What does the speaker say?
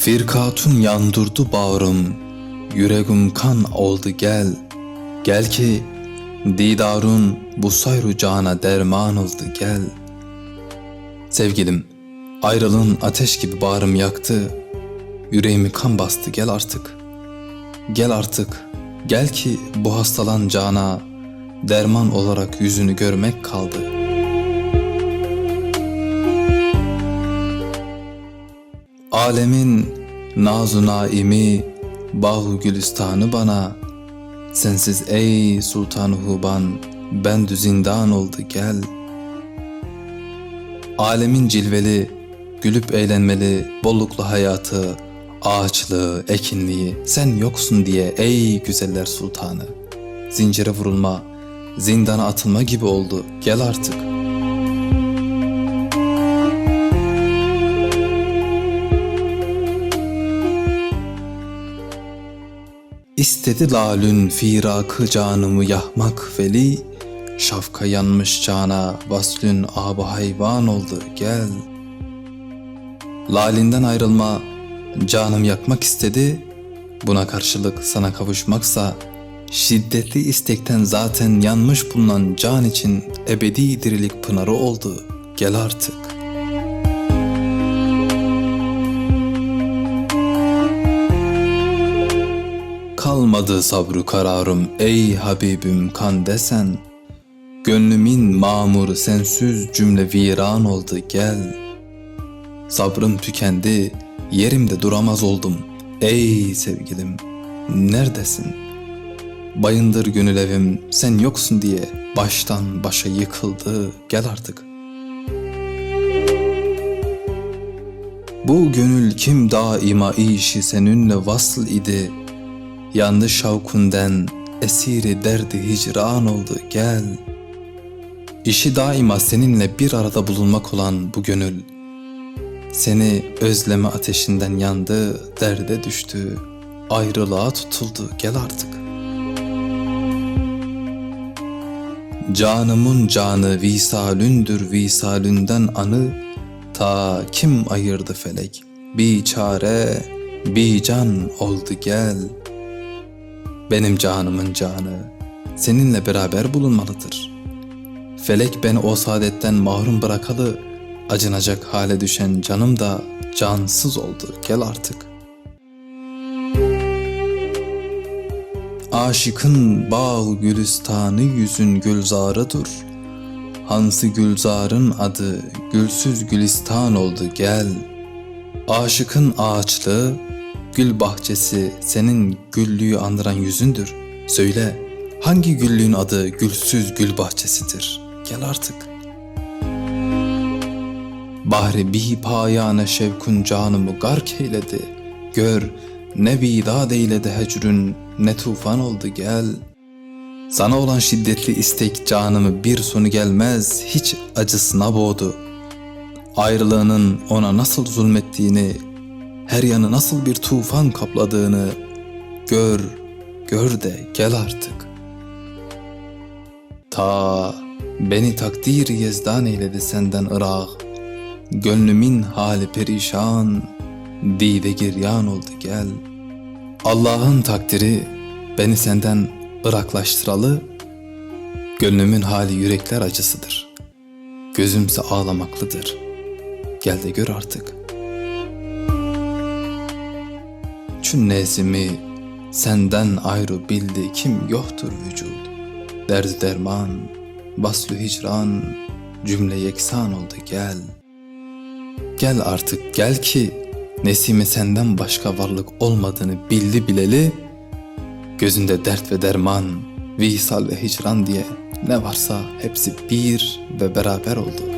Firkatun yandırdı bağrım, yüreğim kan oldu gel. Gel ki didarun bu sayru cana derman oldu gel. Sevgilim, ayrılığın ateş gibi bağrım yaktı. Yüreğimi kan bastı gel artık. Gel artık, gel ki bu hastalan cana derman olarak yüzünü görmek kaldı.'' Alemin nazu naimi bahu gülistanı bana Sensiz ey sultan huban ben zindan oldu gel. Alemin cilveli gülüp eğlenmeli bolluklu hayatı ağaçlığı ekinliği sen yoksun diye ey güzeller sultanı Zincire vurulma zindana atılma gibi oldu gel artık İstedi lalün firakı canımı yahmak veli. Şafka yanmış cana vaslün abı hayvan oldu gel. Lalinden ayrılma canım yakmak istedi. Buna karşılık sana kavuşmaksa Şiddetli istekten zaten yanmış bulunan can için ebedi dirilik pınarı oldu. Gel artık.'' Kalmadı sabrı kararım ey Habibim kan desen. Gönlümün mamuru sensiz cümle viran oldu gel. Sabrım tükendi yerimde duramaz oldum. Ey sevgilim neredesin? Bayındır gönül evim sen yoksun diye baştan başa yıkıldı. Gel artık. Bu gönül kim daima işi seninle vasıl idi Yandı şavkunden esiri derdi hicran oldu gel. İşi daima seninle bir arada bulunmak olan bu gönül. Seni özleme ateşinden yandı, derde düştü, ayrılığa tutuldu gel artık. Canımın canı visalündür visalünden anı, ta kim ayırdı felek, bir çare, bir can oldu gel.'' Benim canımın canı, seninle beraber bulunmalıdır. Felek beni o saadetten mahrum bırakalı, acınacak hale düşen canım da cansız oldu, gel artık. Aşıkın bağ gülistanı yüzün gülzarıdır. Hansı gülzarın adı gülsüz gülistan oldu gel. Aşıkın ağaçlığı Gül bahçesi senin güllüğü andıran yüzündür. Söyle hangi güllüğün adı gülsüz gül bahçesidir? Gel artık. Bahri bi payane şevkun canımı gark eyledi. Gör ne bidad eyledi hecrün ne tufan oldu gel. Sana olan şiddetli istek canımı bir sonu gelmez hiç acısına boğdu. Ayrılığının ona nasıl zulmettiğini her yanı nasıl bir tufan kapladığını gör, gör de gel artık. Ta beni takdir yezdan eyledi senden ırak, gönlümün hali perişan, dide giryan oldu gel. Allah'ın takdiri beni senden ıraklaştıralı, gönlümün hali yürekler acısıdır. Gözümse ağlamaklıdır. Gel de gör artık.'' Çün nezimi senden ayrı bildi kim yoktur vücud. Derd derman, baslı hicran, cümle yeksan oldu gel. Gel artık gel ki Nesimi senden başka varlık olmadığını bildi bileli, gözünde dert ve derman, visal ve hicran diye ne varsa hepsi bir ve beraber oldu.''